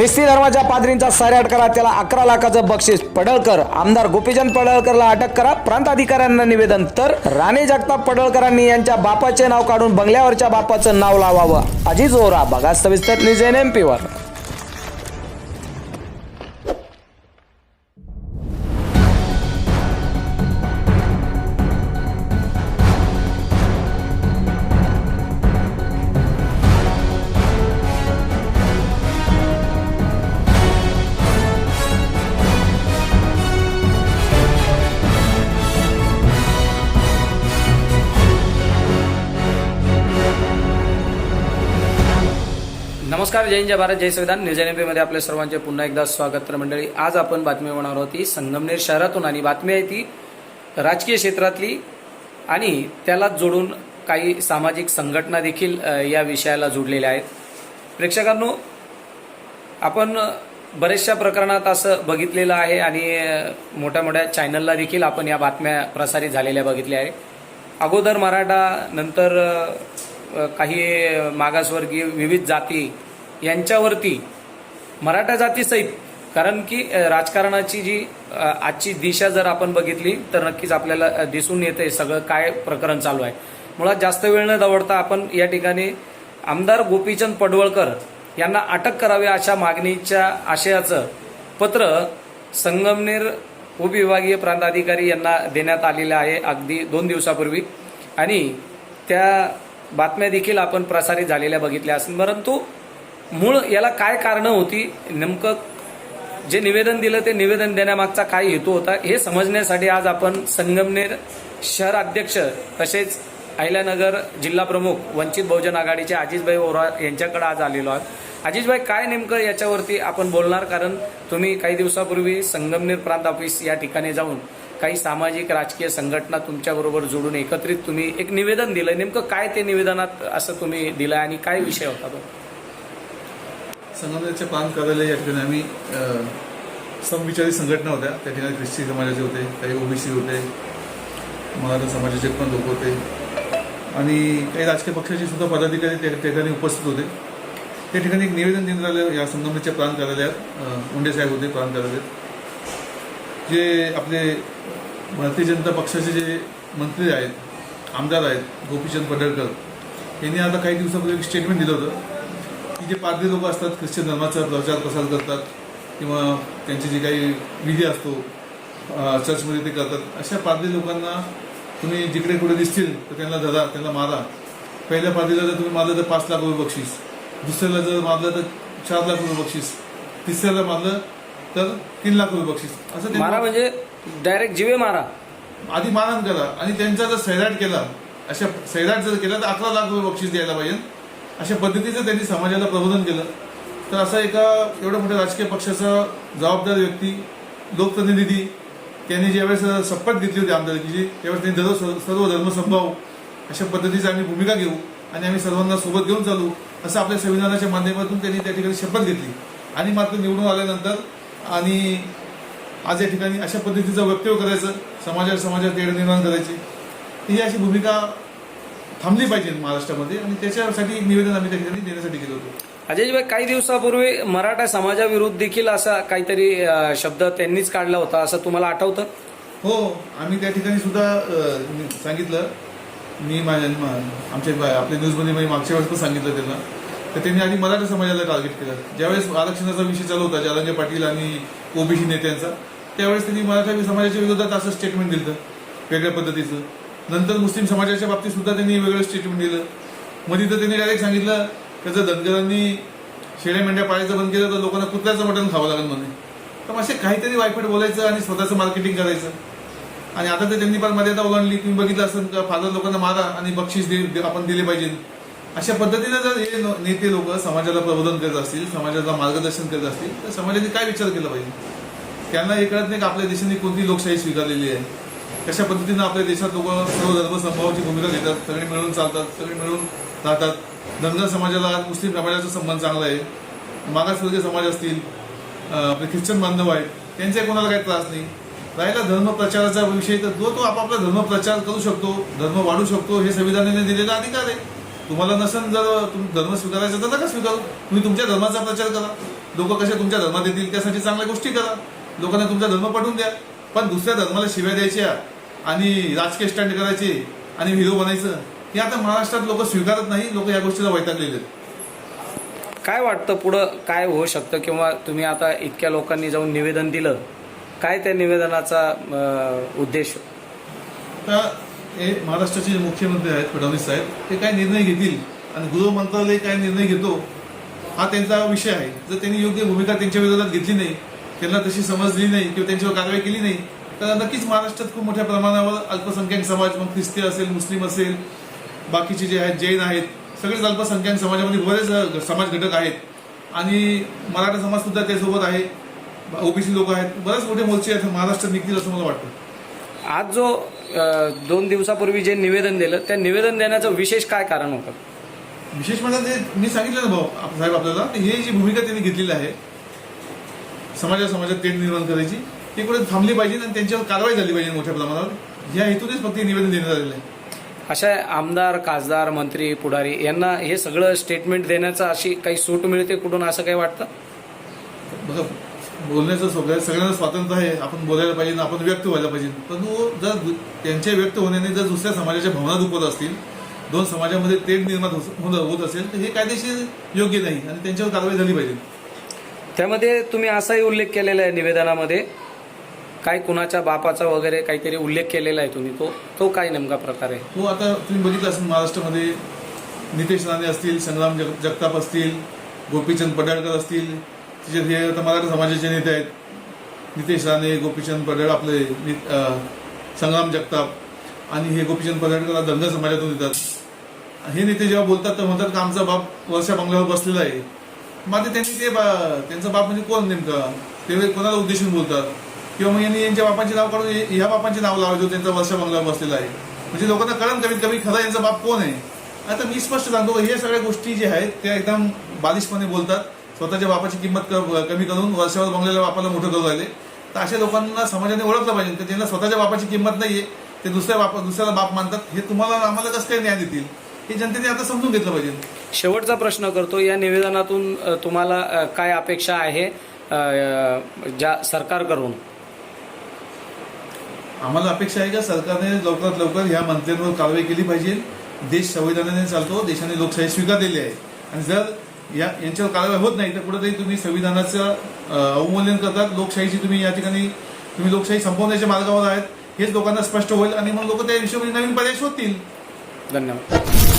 ख्रिस्ती धर्माच्या पादरींचा सऱ्याट करा त्याला अकरा लाखाचं बक्षीस. पडळकर आमदार गोपीचंद पडळकरला अटक करा. प्रांत अधिकाऱ्यांना निवेदन. तर राणे जगताप पडळकरांनी यांच्या बापाचे नाव काढून बंगल्यावरच्या बापाचं नाव लावावं. अजिज जोरा बघा सविस्तर न्यूज एन एम पीवर नमस्कार जय हिंद जय भारत जय संविधान. न्यूज एनमध्ये आपल्या सर्वांचे पुन्हा एकदा स्वागत तर मंडळी आज आपण बातमी होणार होती संगमनेर शहरातून आणि बातमी आहे ती राजकीय क्षेत्रातली आणि त्याला जोडून काही सामाजिक संघटना देखील या विषयाला जोडलेल्या आहेत. प्रेक्षकांनो आपण बऱ्याचशा प्रकरणात असं बघितलेलं आहे आणि मोठ्या मोठ्या चॅनलला देखील आपण या बातम्या प्रसारित झालेल्या बघितल्या आहे अगोदर मराठा नंतर काही मागासवर्गीय विविध जाती यांच्यावरती मराठा जातीसहित कारण की राजकारणाची जी आजची दिशा जर आपण बघितली तर नक्कीच आपल्याला दिसून येते सगळं काय प्रकरण चालू आहे. मुळात जास्त वेळ न दवडता आपण या ठिकाणी आमदार गोपीचंद पडवळकर यांना अटक करावी अशा मागणीच्या आशयाचं पत्र संगमनेर उपविभागीय प्रांताधिकारी यांना देण्यात आलेलं आहे अगदी दोन दिवसापूर्वी. आणि त्या बातम्या देखील आपण प्रसारित झालेल्या बघितल्या असेल परंतु मूळ याला काय कारणं होती नेमकं जे निवेदन दिलं ते निवेदन देण्यामागचा काय हेतू होता हे समजण्यासाठी आज आपण संगमनेर शहर अध्यक्ष तसेच अहिल्यानगर जिल्हा प्रमुख वंचित बहुजन आघाडीचे अजितभाई ओरा यांच्याकडे आज आलेलो आहोत. अजितभाई काय नेमकं याच्यावरती आपण बोलणार? कारण तुम्ही काही दिवसापूर्वी संगमनेर प्रांत ऑफिस या ठिकाणी जाऊन काही सामाजिक राजकीय संघटना तुमच्याबरोबर जोडून एकत्रित तुम्ही एक निवेदन दिलं नेमकं काय ते निवेदनात असं तुम्ही दिलं आणि काय विषय होता तो? संगमनेरचे पान कार्यालय या ठिकाणी आम्ही समविचारी संघटना होत्या. त्या ठिकाणी ख्रिस्ती समाजाचे होते काही ओबीसी होते मराठा समाजाचे पण लोक होते. आणि काही राजकीय पक्षाचे सुद्धा पदाधिकारी त्या ठिकाणी उपस्थित होते. त्या ठिकाणी एक निवेदन देण्यात आलं या संगमनेरच्या प्रांत कार्यालयात मुंडे साहेब होते प्रांत कार्यालयात जे आपले भारतीय जनता पक्षाचे जे मंत्री आहेत आमदार आहेत गोपीचंद पडळकर यांनी आता काही दिवसापूर्वी एक स्टेटमेंट दिलं होतं. जे पारधी लोक असतात ख्रिश्चन धर्माचा प्रचार प्रसार करतात किंवा त्यांचे जे काही विधी असतो चर्चमध्ये ते करतात अशा पारधी लोकांना तुम्ही जिकडे कुठे दिसतील तर त्यांना धरा त्यांना मारा. पहिल्या पारधीला जर तुम्ही मारलं तर पाच लाख रुपये बक्षीस. दुसऱ्याला जर मारलं तर चार लाख रुपये बक्षीस. तिसऱ्याला मारलं तर तीन लाख रुपये बक्षीस. असं मारा म्हणजे डायरेक्ट जीवे मारा. आधी मारहाण करा. आणि त्यांचा जर सैराट केला अशा सैराट जर केला तर अकरा लाख रुपये बक्षीस द्यायला पाहिजे. अशा पद्धतीचं त्यांनी समाजाला प्रबोधन केलं. तर असा एका एवढ्या मोठ्या राजकीय पक्षाचा जबाबदार व्यक्ती लोकप्रतिनिधी त्यांनी ज्यावेळेस शपथ घेतली होती आमदारकीची त्यावेळेस त्यांनी दररोज सर्व- धर्मसंभाव धर्म संभाव अशा पद्धतीची आम्ही भूमिका घेऊ आणि आम्ही सर्वांना सोबत घेऊन चालू असं आपल्या संविधानाच्या माध्यमातून त्यांनी त्या ठिकाणी शपथ घेतली. आणि मात्र निवडून आल्यानंतर आणि आज या ठिकाणी अशा पद्धतीचं वक्तव्य करायचं समाजा समाजात तेढ निर्माण करायची ही अशी भूमिका थांबली पाहिजे महाराष्ट्रामध्ये आणि त्याच्यासाठी एक निवेदन आम्ही त्या ठिकाणी देण्यासाठी गेलो होतो. अजयभाई काही दिवसापूर्वी मराठा समाजाविरुद्ध देखील असा काहीतरी शब्द त्यांनीच काढला होता असं तुम्हाला आठवतं? हो आम्ही त्या ठिकाणी सुद्धा सांगितलं. मी माझ्या बा- आपल्या न्यूजमध्ये मी मागच्या वेळेस पण सांगितलं त्यांना. तर त्यांनी आधी मराठा समाजाला टार्गेट केलं. ज्यावेळेस आरक्षणाचा विषय चालू होता जालंगे पाटील आणि ओबीसी नेत्यांचा त्यावेळेस त्यांनी मराठा समाजाच्या विरोधात असं स्टेटमेंट दिलं वेगळ्या पद्धतीचं. नंतर मुस्लिम समाजाच्या बाबतीत सुद्धा त्यांनी वेगळं स्टेटमेंट दिलं. मध्ये तिथं त्यांनी डायरेक्ट सांगितलं की जर धनगरांनी शेळ्या मेंढ्या पाळायचं बंद केलं तर लोकांना कुत्र्याचं मटण खावं लागेल म्हणे. तर असे काहीतरी वायफट बोलायचं आणि स्वतःचं मार्केटिंग करायचं. आणि आता तर त्यांनी पण मर्यादा ओलांडली. तुम्ही बघितलं असेल का फादर लोकांना मारा आणि बक्षीस दे आपण दिले पाहिजे. अशा पद्धतीने जर हे नेते लोक समाजाला प्रबोधन करत असतील समाजाला मार्गदर्शन करत असतील तर समाजाने काय विचार केला पाहिजे? त्यांना हे कळत नाही का आपल्या देशाने कोणती लोकशाही स्वीकारलेली आहे? कशा पद्धतीनं आपल्या देशात लोक सर्व धर्मसंभावाची भूमिका घेतात सगळे मिळून चालतात सगळे मिळून राहतात. धनगर समाजाला मुस्लिम समाजाचा संबंध चांगला आहे. मागासवर्गीय समाज असतील आपले ख्रिश्चन बांधव आहेत त्यांचा कोणाला काही त्रास नाही. राहिला धर्म प्रचाराचा विषय तर जो तो आपापला धर्म प्रचार करू शकतो धर्म वाढू शकतो हे संविधानाने दिलेला अधिकार आहे. तुम्हाला नसेल जर तुम्ही धर्म स्वीकारायचा तर नका स्वीकारू. तुम्ही तुमच्या धर्माचा प्रचार करा. लोक कशा तुमच्या धर्मात येतील त्यासाठी चांगल्या गोष्टी करा. लोकांना तुमचा धर्म पटवून द्या. पण दुसऱ्या धर्माला शिव्या द्यायच्या आणि राजकीय स्टँड करायचे आणि व्हिडिओ बनायचं हे आता महाराष्ट्रात लोक स्वीकारत नाही लोक या गोष्टीला वैतागलेले काय वाटतं पुढं काय होऊ शकतं किंवा तुम्ही आता इतक्या लोकांनी जाऊन निवेदन दिलं काय त्या निवेदनाचा उद्देश? आता हे महाराष्ट्राचे जे मुख्यमंत्री आहेत फडणवीस साहेब ते काय निर्णय घेतील आणि गृह मंत्रालय काय निर्णय घेतो हा त्यांचा विषय आहे. जर त्यांनी योग्य भूमिका त्यांच्या विरोधात घेतली नाही त्यांना तशी समजली नाही किंवा त्यांच्यावर कारवाई केली नाही तर नक्कीच महाराष्ट्रात खूप मोठ्या प्रमाणावर अल्पसंख्याक समाज मग ख्रिस्ती असेल मुस्लिम असेल बाकीचे जे आहेत जैन आहेत सगळेच अल्पसंख्याक समाजामध्ये बरेच समाज घटक आहेत. आणि मराठा समाज सुद्धा त्यासोबत आहे. ओबीसी लोक आहेत. बरेच मोठे मोर्चे आहेत महाराष्ट्रात निघतील असं मला वाटतं. आज जो दोन दिवसापूर्वी जे निवेदन दिलं त्या निवेदन देण्याचं विशेष काय कारण होतं? विशेष म्हणजे ते मी सांगितलं ना भाऊ साहेब आपल्याला हे जी भूमिका त्यांनी घेतलेली आहे समाजा समाजात तेढ निर्माण करायची ती कुठे थांबली पाहिजे आणि त्यांच्यावर कारवाई झाली पाहिजे मोठ्या प्रमाणावर. या हेतूनेच फक्त निवेदन देण्यात आलेलं आहे. अशा आमदार खासदार मंत्री पुढारी यांना हे सगळं स्टेटमेंट देण्याचं अशी काही सूट मिळते कुठून असं काही वाटतं? बघा बोलण्याचं सगळ्या सगळ्यांना स्वातंत्र्य आहे. आपण बोलायला पाहिजे आपण व्यक्त व्हायला पाहिजे. परंतु जर त्यांच्या व्यक्त होण्याने जर दुसऱ्या समाजाच्या भावना दुखत असतील दोन समाजामध्ये तेढ निर्माण होत असेल तर हे कायदेशीर योग्य नाही आणि त्यांच्यावर कारवाई झाली पाहिजे. त्यामध्ये तुम्ही असाही उल्लेख केलेला आहे निवेदनामध्ये. काय कुणाच्या बापाचा वगैरे काहीतरी उल्लेख केलेला आहे तुम्ही? तो तो काय नेमका प्रकार आहे? हो आता तुम्ही बघितलं असेल महाराष्ट्रामध्ये नितेश राणे असतील संग्राम जग जगताप असतील गोपीचंद पडळकर असतील तिचे हे आता मराठा समाजाचे नेते आहेत. नितेश राणे गोपीचंद पडळ आपले नि- संग्राम जगताप आणि हे गोपीचंद पडळकर हा धनगर समाजातून येतात हे नेते जेव्हा बोलतात तर म्हणतात का आमचा बाप वर्षा बंगल्यावर बसलेला आहे. मग आता त्यांनी ते बा- त्यांचा बाप म्हणजे कोण नेमका? ते कोणाला उद्देशून बोलतात? किंवा मग यांनी यांच्या बापांचे नाव काढून ह्या बापांचे नाव लावायचं त्यांचा वर्ष बंगल्यावर बसलेला आहे. म्हणजे लोकांना कळण कमीत कमी खरा यांचा बाप कोण आहे? आता मी स्पष्ट सांगतो हे सगळ्या गोष्टी ज्या आहेत त्या एकदम बालिशपणे बोलतात. स्वतःच्या बापाची किंमत कमी करून वर्षावर बंगलेल्या बापाला मोठं करू राहिले तर अशा लोकांना समाजाने ओळखलं पाहिजे. तर ज्यांना स्वतःच्या बापाची किंमत नाहीये ते दुसऱ्या बापा दुसऱ्याला बाप मानतात. हे तुम्हाला आम्हाला कसं काही न्याय देतील? हे जनतेने आता समजून घेतलं पाहिजे. शेवटचा प्रश्न करतो या निवेदनातून तुम्हाला काय अपेक्षा आहे ज्या सरकारकडून? आम्हाला अपेक्षा आहे का सरकारने लवकरात लवकर ह्या मंत्र्यांवर कारवाई केली पाहिजे? देश संविधानाने चालतो देशाने लोकशाही स्वीकारलेली आहे. आणि जर या यांच्यावर कारवाई होत नाही तर कुठेतरी तुम्ही संविधानाचं अवमूल्यन करतात. लोकशाहीची तुम्ही या ठिकाणी तुम्ही लोकशाही संपवण्याच्या मार्गावर आहेत. हेच लोकांना स्पष्ट होईल आणि मग लोक त्या हिशोबाने नवीन पर्याय शोधतील. धन्यवाद.